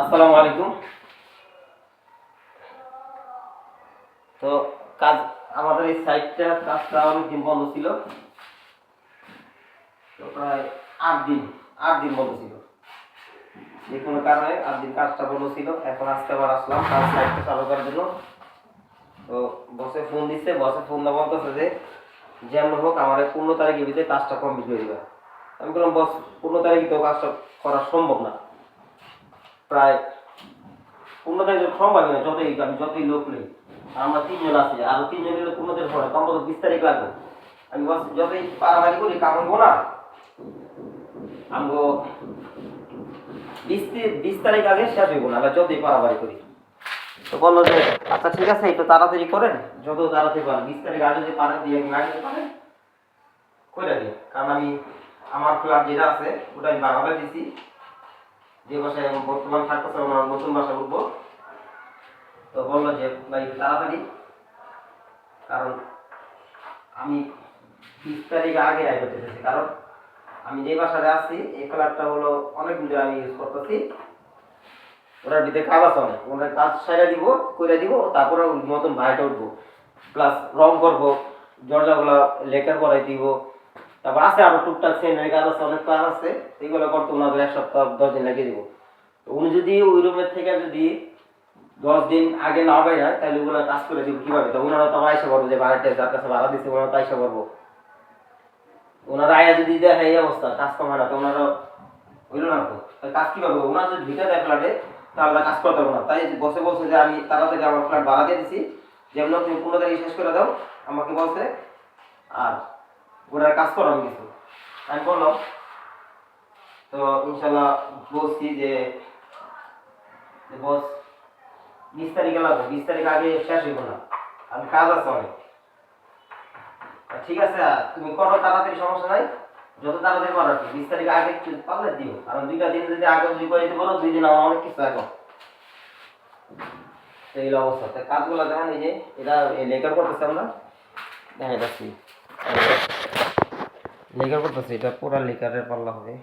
আসসালামু আলাইকুম। তো কাজ, আমাদের এই সাইটটা কাজটা অনেকদিন বন্ধ ছিল। তো প্রায় আট দিন আট দিন বন্ধ ছিল। যে কোনো কারণে আট দিন কাজটা বন্ধ ছিল। এখন আজকে আবার আসলাম কাজ সাইটটা চালু করার জন্য। তো বসে ফোন দিচ্ছে বসে ফোন দেওয়া বলতেছে যে, যেমন হোক আমার পনেরো তারিখের ভিতরে কাজটা কমপ্লিট হয়ে যাবে। আমি বললাম বস পনেরো তারিখে তো কাজটা করা সম্ভব না। প্রায় পনেরো তারিখ সম্ভব না যতই আমি যতই লোক নেই, আমরা তিনজন আছি, আরও তিনজন এলে পনেরো তারিখ পরে কমপক্ষে বিশ তারিখ লাগবে। আমি যতই পারামারি করি কামড়বো না। আমগো বিশ বিশ তারিখ আগে শেষ হইব না, আমরা যতই পারামারি করি। তো বলল যে আচ্ছা ঠিক আছে, একটু তাড়াতাড়ি করেন। যত তাড়াতাড়ি পারেন বিশ তারিখ আগে যদি পারেন, দিয়ে না দিতে পারেন, কইরা দিন। কারণ আমি, আমার ফ্ল্যাট যেটা আছে, ওটা আমি বানাতে দিছি। যে বাসায় আমি বর্তমান থাকতেছে, আমার নতুন বাসায় উঠবো। তো বলল যে, ভাই তাড়াতাড়ি। কারণ আমি বিশ তারিখ আগে আয় করতে চাইছি। কারণ আমি যে বাসায় আসছি এই কালারটা হলো অনেক দিন আমি ইউজ করতেছি। ওটার ভিতরে কাজ আছে অনেক। ওনার কাজ সাইডে দিব করে দিব, তারপরে নতুন বাড়িটা উঠবো। প্লাস রং করব, দরজাগুলো লেকার করাই দিব। তারপর আছে আরও টুকটাক সেনের কাজ আছে, অনেক কাজ আছে। এগুলো করতে ওনাদের এক সপ্তাহ, দশ দিন লাগিয়ে দিব। উনি যদি ওই রুমের থেকে যদি দশ দিন আগে না পাই না, তাহলে ওগুলো কাজ করে দিব কীভাবে? তো ওনারা তো আইসা পারব যে বাড়িটা যার কাছে ভাড়া দিচ্ছে ওনারা তো আইসা পারব ওনারা আয়া যদি দেখে এই অবস্থা, কাজ কম না, তো ওনারা হইল না তো। কাজ কীভাবে হবে? ওনারা যদি ভিটা দেয় ফ্ল্যাটে তাহলে কাজ করতে পারব না। তাই বসে বলছে যে আমি তাড়াতাড়ি আমার ফ্ল্যাট ভাড়া দিয়ে দিছি, যেমন তুমি পনেরো তারিখ শেষ করে দাও, আমাকে বলছে, আর ওনার কাজ করো আমি কিছু। আমি বললাম, তো ইনশাল্লাহ বলছি যে বস বিশ তারিখে লাগবে, বিশ তারিখ আগে শেষ হইব না। আমি কাজ আছে অনেক। ঠিক আছে তুমি করো, তাড়াতাড়ি সমস্যা নাই। যত তাড়াতাড়ি পারো আর কি, বিশ তারিখ আগে পারলে দিও। কারণ দুইটা দিন যদি আগে যদি করে দিতে পারো, দুই দিন আমার অনেক কিছু এখন এই অবস্থা। কাজগুলো দেখেন, এই যে এটা লেকার করতেছে আমরা দেখা যাচ্ছি। লেকার করতেছে এটা পুরা লেকারের পাল্লা হবে।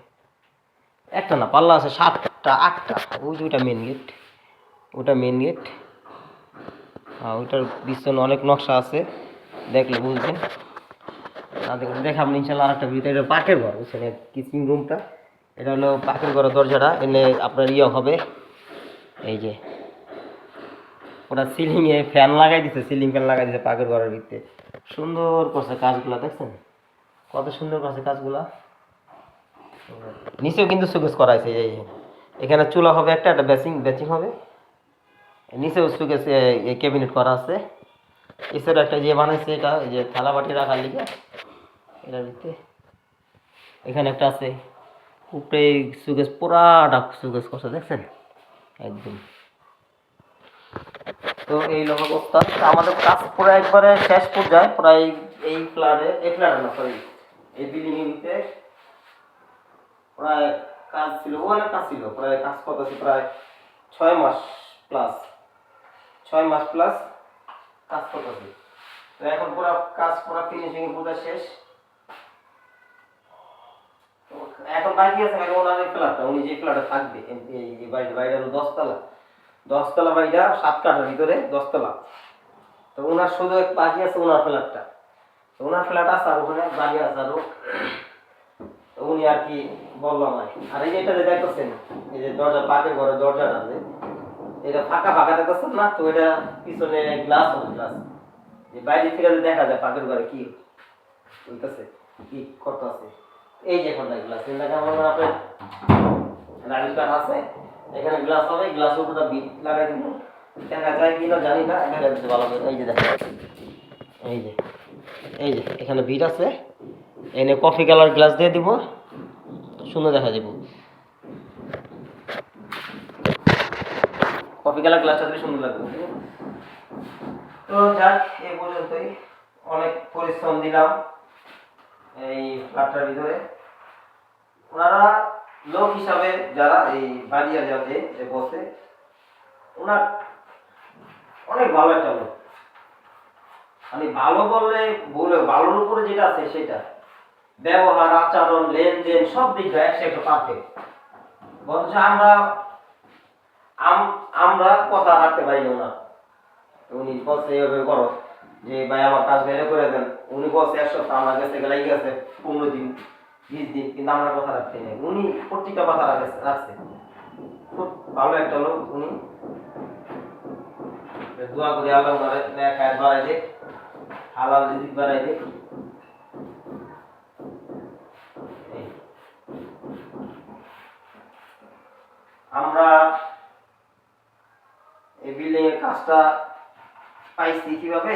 একটা না, পাল্লা আছে সাতটা, আটটা। ওই দুইটা মেন গেট ওটা মেন গেট আর ওইটার পিছনে অনেক নকশা আছে, দেখলে বুঝবেন। না দেখলে দেখাবেন ইনশাল্লাহ আরেকটা ভিতরে এটা পাকের ঘর, বুঝছেন কিচিং রুমটা এটা হলো পাকের ঘরের দরজাটা, এনে আপনার ইয়ে হবে, এই যে, ওটা সিলিংয়ে ফ্যান লাগাই দিছে সিলিং ফ্যান লাগাই দিছে পাকের ঘরের ভিতরে। সুন্দর করছে কাজগুলো, দেখছেন? কত সুন্দর করছে কাজগুলা নিচেও কিন্তু সুকেস করাইছে, এই যে। এখানে চুলা হবে একটা একটা বেসিং বেচিং হবে। নিচেও সুকেস এই ক্যাবিনেট করা আছে। এছাড়া একটা যে বানাইছে এটা এই যে থালা বাটি রাখার লিগে। এটার ভিতরে। এখানে একটা আছে। উপরে সুকেস পুরাটা সুকেস করছে, দেখছেন? একদম। তো এই লোক অবস্থা আমাদের কাজ পুরো একবারে শেষ পর্যায়ে, প্রায় এই ফ্ল্যাটে এই ফ্ল্যাটে না সরি এই প্রায় কাজ ছিল, অনেক কাজ ছিল, প্রায় কাজ করতেছি প্রায় ছয় মাস প্লাস ছয় মাস প্লাস কাজ করতেছি। তো এখন পুরো কাজ, পুরো ফিনিশিং পুরো শেষ। এখন বাকি আছে মানে ওনার ফ্ল্যাটটা, উনি যে ফ্ল্যাটে থাকবে, এই- এই বাড়িটা হলো দশতলা। দশতলা বাড়িটা সাত কাঠার ভিতরে দশতলা। তো ওনার শুধু বাকি আছে ওনার ফ্ল্যাটটা। তো ওনার ফ্ল্যাট আছে ওখানে বাড়ি আছে আরও উনি আর কি বলল আমায়। আর এই এটা দেখতেছেন, এই যে দরজা, পাকের ঘরে দরজাটা আছে এটা ফাঁকা ফাঁকা দেখতেছেন না? তো এটা পিছনে গ্লাস হবে গ্লাস যে বাইরে থেকে যে দেখা যায় পাকের ঘরে কি হইতেছে কি করতেছে। এই যে এখন গ্লাস দেখা আমার আপনার রাইল কাঠ আছে। এখানে গ্লাস হবে গ্লাসের উপরে বিট লাগাই দিব। দেখা যায় কিনা জানি না যাচ্ছে ভালো করে। এই যে দেখা এই যে। এই যে, এখানে বিট আছে। এনে কফি কালার গ্লাস দিয়ে দিব। সুন্দর দেখা যাব। কফি কালার গ্লাসটা দিলে সুন্দর লাগবে। তো যাক এই পর্যন্তই। অনেক পরিশ্রম দিলাম এই ফ্ল্যাটটার ভিতরে। ওনারা লোক হিসাবে যারা এই বাড়িয়া যাতে বসে, ওনার অনেক ভালো একটা লোক। আমি ভালো বললে বলে ভালোর উপরে যেটা আছে সেটা। ব্যবহার, আচরণ, লেনদেন, সব দিক দিয়ে একশো পারফেক্ট। বরঞ্চ আমরা, আম- আমরা কথা রাখতে পারি না উনি বলছে এইভাবে করো, যে ভাই আমার কাজ বেড়ে করে দেন। উনি বলছে এক সপ্তাহ আমার কাছে গেলে গেছে, পনেরো দিন, বিশ দিন, কিন্তু আমরা কথা রাখতে নেই। উনি প্রত্যেকটা কথা রাখছে রাখছে। খুব ভালো একটা লোক উনি। দোয়া করি আল্লাহ বাড়াই দে হালাল রিজিক বাড়াই দেখি আমরা এই বিলে কাজটা পাইছি কীভাবে?